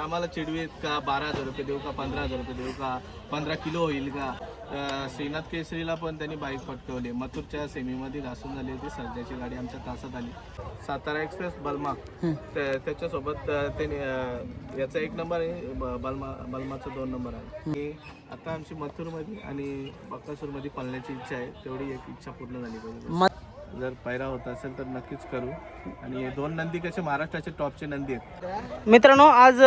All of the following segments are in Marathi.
आम्हाला चिडवीत का? बारा हजार रुपये देऊ का? पंधरा हजार रुपये देऊ का? पंधरा किलो होईल का? श्रीनाथ केसरीला पण त्यांनी बाईक पटकवली. मथुरच्या सेमीमध्ये घासून झाली होती. सध्याची गाडी आमच्या तासात आली. सातारा एक्सप्रेस बलमा. त्या- त्याच्यासोबत त्यांनी याचा एक नंबर आहे. बलमा बलमाचा दोन नंबर आहे. आता आमची मथुरमध्ये आणि बकासूरमध्ये पळण्याची इच्छा आहे. तेवढी एक इच्छा पूर्ण झाली पाहिजे. जर पैरा होत असेल तर नक्कीच करू. आणि हे दोन नंदी कसे महाराष्ट्राचे टॉपचे नंदी आहेत. मित्रांनो आज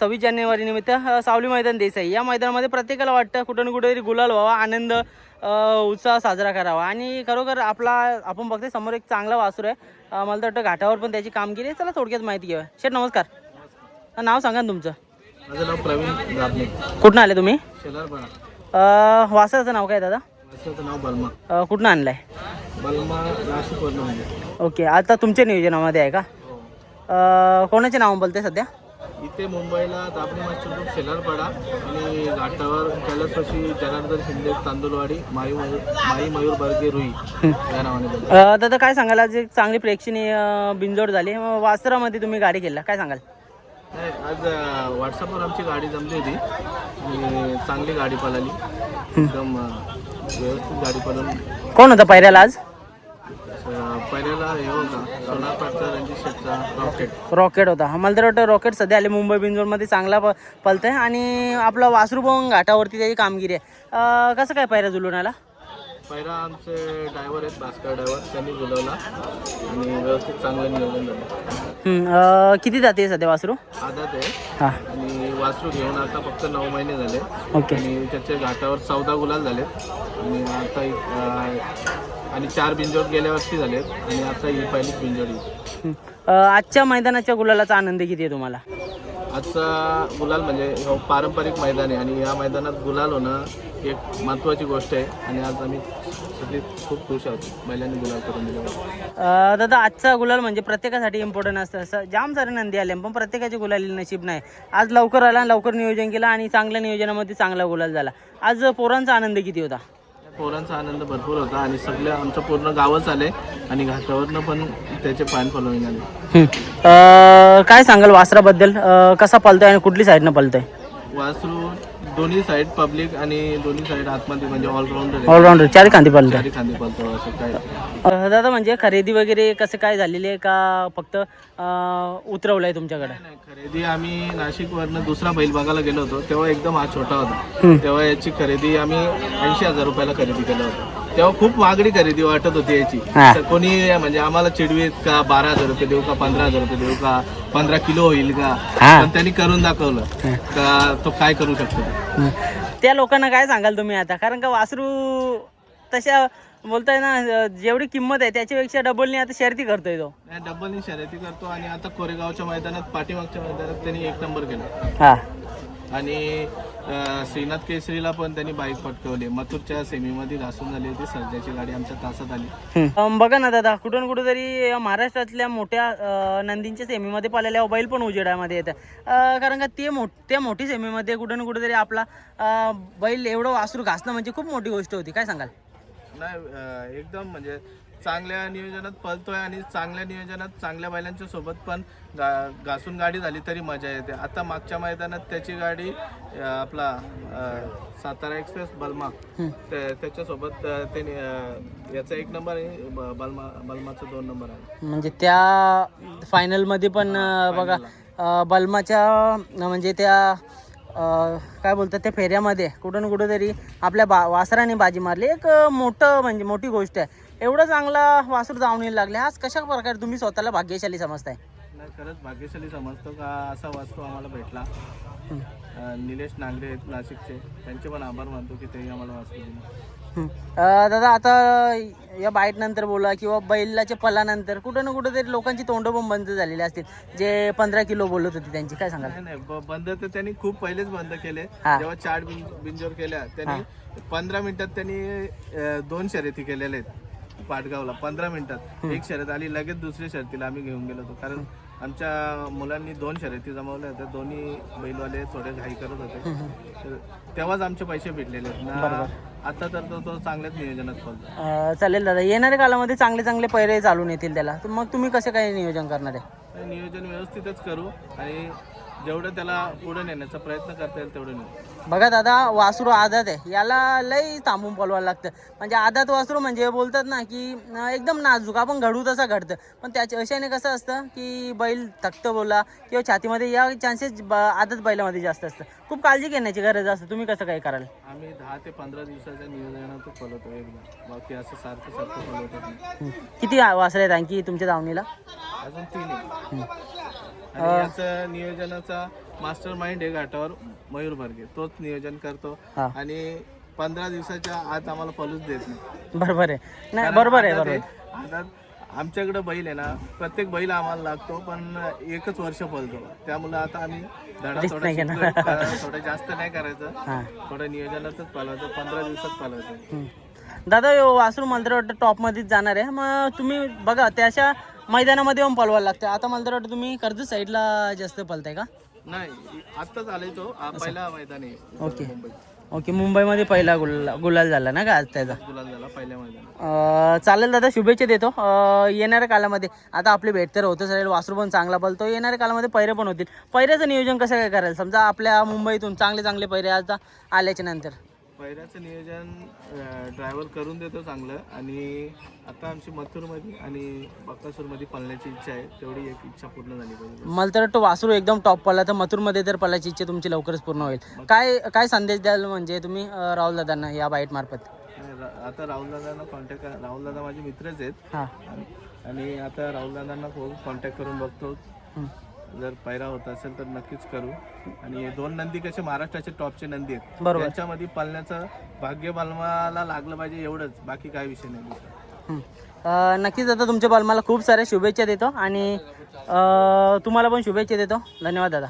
सव्वीस जानेवारी निमित्त सावली मैदान देसाई. या मैदानामध्ये प्रत्येकाला वाटतं कुठं ना कुठेतरी गुलाल व्हावा आनंद उत्साह साजरा करावा. आणि खरोखर आपला आपण बघते समोर एक चांगला वासूर आहे. मला तर वाटतं घाटावर पण त्याची कामगिरी आहे. चला थोडक्यात माहिती घेऊया. शेठ नमस्कार. नाव सांगा ना तुमचं. माझं नाव प्रवीण कुठनं आले तुम्ही? वासराचं नाव काय दादा? वासराचं नाव बलमा अ, कुठनं आणलं आहे बलमा ओके आता तुमच्या नियोजनामध्ये आहे का? हो. अ, कोणाचे नाव बोलते सध्या? इथे मुंबईला दाबणी मास्टर ग्रुप शेलारपाडा आणि घाटावर कैलासवाशी जनार्दन शिंदे तांदूळवाडी माई मयूर माई मयूर बर्गे रुई या नावाने अ, दादा काय सांगाल? आज एक चांगली प्रेक्षणीय अ, बिनजोड झाली. अ, वासरामध्ये तुम्ही गाडी केला. काय सांगाल? नाही, आज अं, व्हॉट्सअपवर आमची गाडी जमली होती. आणि चांगली गाडी पळाली. एकदम अं, व्यवस्थित गाडी पळून कोण होता पहिल्याला आज? पहिल्याला हे होता सोनारपाटचा रणजित रॉकेट. रॉकेट होता. मला तर वाटतं रॉकेट सध्या आले मुंबई बिंजोरमध्ये चांगला प पलतंय आणि आपला वासरू पण घाटावरती त्याची कामगिरी आहे. कसं काय पहिला जुलून आला? पहिला आमचे ड्रायव्हर आहेत भास्कर ड्रायव्हर त्यांनी बोलवला आणि व्यवस्थित चांगलं नियोजन झालं. किती जाते सध्या वासरू? आदात आहे. हां. आणि वासरू घेऊन आता फक्त नऊ महिने झाले. ओके. आणि त्याचे घाटावर चौदा गुलाल झालेत. आणि आता आणि चार बिंजोड गेल्या वर्षी झालेत आणि आता ही पहिलीच बिंजोडी. अ, आजच्या मैदानाच्या गुलालाचा आनंद किती आहे तुम्हाला? आजचा गुलाल म्हणजे हो पारंपरिक मैदान आहे आणि या मैदानात गुलाल होणं एक महत्त्वाची गोष्ट आहे आणि आज आम्ही सगळी खूप खुश आहोत महिलांनी गुलाल करून अ, दादा आजचा गुलाल म्हणजे प्रत्येकासाठी इम्पॉर्टंट असतं. असं जाम सारे नंदी आले पण प्रत्येकाची गुलाली नशीब नाही. आज लवकर आला लवकर नियोजन केलं आणि चांगल्या नियोजनामध्ये चांगला गुलाल झाला. आज पोरांचा आनंद किती होता? पोरांचा आनंद भरपूर होता आणि सगळं आमचं पूर्ण गावच आले आणि घाटावरनं पण त्याचे फॅन फॉलोईंग आले. काय सांगाल वासराबद्दल? कसा पलतोय आणि कुठली साईडनं पलतोय? वासरू दोन्ही साईड पब्लिक आणि दोन्ही साईड आतमध्ये म्हणजे ऑलराऊंडर आहे ऑलराऊंडर चारी खांदी पलतोय चारी खांदी पळतो असं काय? दादा म्हणजे खरेदी वगैरे कसं काय झालेली आहे का फक्त अ, उतरवलंय तुमच्याकडे? नाही, खरेदी आम्ही नाशिकवरनं दुसरा बैल बघायला गेलो होतो तेव्हा एकदम हा छोटा होता. तेव्हा याची खरेदी आम्ही ऐंशी हजार रुपयाला खरेदी केलं होतं. तेव्हा खूप महागडी खरेदी वाटत होती याची. हा. तर कोणी म्हणजे आम्हाला चिडवीत का बारा हजार रुपये देऊ का पंधरा हजार रुपये देऊ का पंधरा किलो होईल का? हा. पण त्यांनी करून दाखवलं का तो काय करू शकतो? ते. त्या लोकांना काय सांगाल तुम्ही आता? कारण का वासरू तशा बोलताय ना अ, जेवढी किंमत आहे त्याच्यापेक्षा डबलनी आता शर्ती करतोय तो. नाही, डब्बलनी शर्यती करतो आणि आता कोरेगावच्या मैदानात पाठीमागच्या मैदानात त्यांनी एक नंबर केला. हा. आणि श्रीनाथ केसरीला पण त्यांनी बाईक पटकवली. मथुरच्या सेमीमध्ये घासून झाली होती. सध्याची गाडी आमच्या तासात आली. बघा ना दादा कुठून कुठेतरी महाराष्ट्रातल्या मोठ्या नंदींच्या सेमीमध्ये पालेल्या बैल पण उजेडामध्ये येतं अ, कारण का ते मोठ त्या मोठी सेमीमध्ये कुठं ना कुठेतरी आपला बैल एवढं वासरू घासणं म्हणजे खूप मोठी गोष्ट होती. काय सांगाल? नाही एकदम म्हणजे चांगल्या नियोजनात पळतोय आणि चांगल्या नियोजनात चांगल्या बैलांच्या सोबत पण गा घासून गाडी झाली तरी मजा येते. आता मागच्या मैदानात त्याची गाडी अं, आपला अं, सातारा एक्सप्रेस बलमा त्या- त्याच्यासोबत अं, त्यांनी अं, याचा एक नंबर आहे ब- बलमा बलमाचा दोन नंबर आहे. म्हणजे त्या फायनलमध्ये पण अ, बघा अ, बलमाच्या अ, म्हणजे त्या अ, काय बोलतात त्या फेऱ्यामध्ये कुठं ना कुठंतरी आपल्या बा वासराने बाजी मारली. एक अ, मोठं म्हणजे मोठी गोष्ट आहे. एवढं चांगला वासरू जाऊन येईल लागले. आज कशा प्रकारे तुम्ही स्वतःला भाग्यशाली समजताय? नाही खरंच भाग्यशाली समजतो का? असा वास्तू आम्हाला भेटला. अं, निलेश नांगरे आहेत नाशिकचे. त्यांचे पण आभार मानतो की त्यांनी आम्हाला वास्तू दिला. अ, दादा आता या बाईट नंतर बोला किंवा बैलाच्या पलानंतर कुठं ना कुठं तरी लोकांची तोंड पण बंद झालेली असतील. जे पंधरा किलो बोलत होते त्यांची काय सांगाल? नाही नाही ब- बंद तर त्यांनी खूप पहिलेच बंद केले. हा. जेव्हा चार बिंजोर केल्या त्यांनी पंधरा मिनिटात त्यांनी अं, दोन शर्यती केलेल्या आहेत. पाटगावला पंधरा मिनिटात. एक शर्यत आली लगेच दुसऱ्या शर्यतीला आम्ही घेऊन गेलो होतो. कारण आमच्या मुलांनी दोन शर्यती जमवल्या होत्या. दोन्ही बैलवाले थोडे घाई करत होते. तर तेव्हाच आमचे पैसे भेटलेले आहेत. ना आता तर तो तो चांगल्याच नियोजनात पडतो अ, चालेल दादा. येणाऱ्या कालामध्ये चांगले चांगले पैरे चालून येतील त्याला. तर मग तुम्ही कसं काय नियोजन करणार आहे? नियोजन व्यवस्थितच करू. आणि जेवढं त्याला पुढे नेण्याचा प्रयत्न करता येईल तेवढं नेऊ. बघा दादा वासरू आदात आहे. याला लई थांबून पलवायला लागतं. म्हणजे आदात वासरू म्हणजे बोलतात ना की अं, एकदम नाजूक आपण घडू तसं घडतं. पण त्याच्या अशाने कसं असतं की बैल थकतं बोला किंवा छातीमध्ये या चान्सेस आदत बैलामध्ये जास्त असतं. खूप काळजी घेण्याची गरज असते. तुम्ही कसं काय कराल? आम्ही दहा ते पंधरा दिवसाच्या नियोजनातच पलवतो एकदा. बाकी असं सारखं सारखं हं. किती वासरे आहेत आणखी तुमच्या दावणीला अजून तीन आहे. आणि याचं नियोजनाचा मास्टर माइंड आहे घाटावर मयूर भरगे. तोच नियोजन करतो. हा. आणि पंधरा दिवसाच्या आत आम्हाला पलूच देत नाही. बरोबर आहे. नाही बरोबर आहे बरोबर. आता आमच्याकडे बैल आहे ना प्रत्येक बैल आम्हाला लागतो पण एकच वर्ष पलतो त्यामुळे आता आम्ही धडा थोडा जास्त नाही करायचं. थोडं नियोजनातच पलवायचं पंधरा दिवसात पलवायचं. दादा यो वासरू मला तर वाटतं टॉपमध्येच जाणार आहे. मग तुम्ही बघा त्याच्या मैदानामध्ये येऊन पलवायला लागतं आता मला तर वाटतं तुम्ही कर्ज साईडला जास्त पलताय का? नाही आत्ताच आलाय तो. हा पहिला मैदान आहे. ओके. मुंबईत ओके मुंबईमध्ये पहिला गुलाल गुलाल झाला ना का आज त्याचा? गुलाल झाला पहिल्या मैदानात. अं, चालेल दादा शुभेच्छा देतो. अं, येणाऱ्या कालामध्ये आता आपली भेट तर होतच राहील. वासरू पण चांगला बोलतो येणाऱ्या कालामध्ये पैरे पण होतील. पैऱ्याचं नियोजन कसं काय करायला समजा आपल्या मुंबईतून चांगले चांगले पैरे आता आल्याच्यानंतर. पहिल्याचं नियोजन ड्रायव्हर करून देतो चांगलं. आणि आता आमची मथुरमध्ये आणि बक्कासूरमध्ये पळण्याची इच्छा आहे. तेवढी एक इच्छा पूर्ण झाली. पाहिजे मला तर वाटतं वासरू एकदम टॉप पडला तर मथुरमध्ये तर पळायची इच्छा तुमची लवकरच पूर्ण होईल. काय काय संदेश द्याल म्हणजे तुम्ही राहुल दादांना या बाईट मार्फत? आता राहुल दादांना कॉन्टॅक्ट राहुल दादा माझे मित्रच आहेत. हां. आणि- आता राहुल दादांना कॉन्टॅक्ट करून बघतो. जर पैरा होत असेल तर नक्कीच करू. आणि हे दोन नंदी कसे महाराष्ट्राचे टॉपचे नंदी आहेत. बरोबर. त्यांच्यामध्ये पळण्याचं भाग्य बलमाला लागलं पाहिजे एवढंच. बाकी काय विषय नाही दुसरा. हं. अं, नक्कीच आता तुमच्या बालमाला खूप साऱ्या शुभेच्छा देतो. आणि अं, तुम्हाला पण शुभेच्छा देतो. धन्यवाद दादा.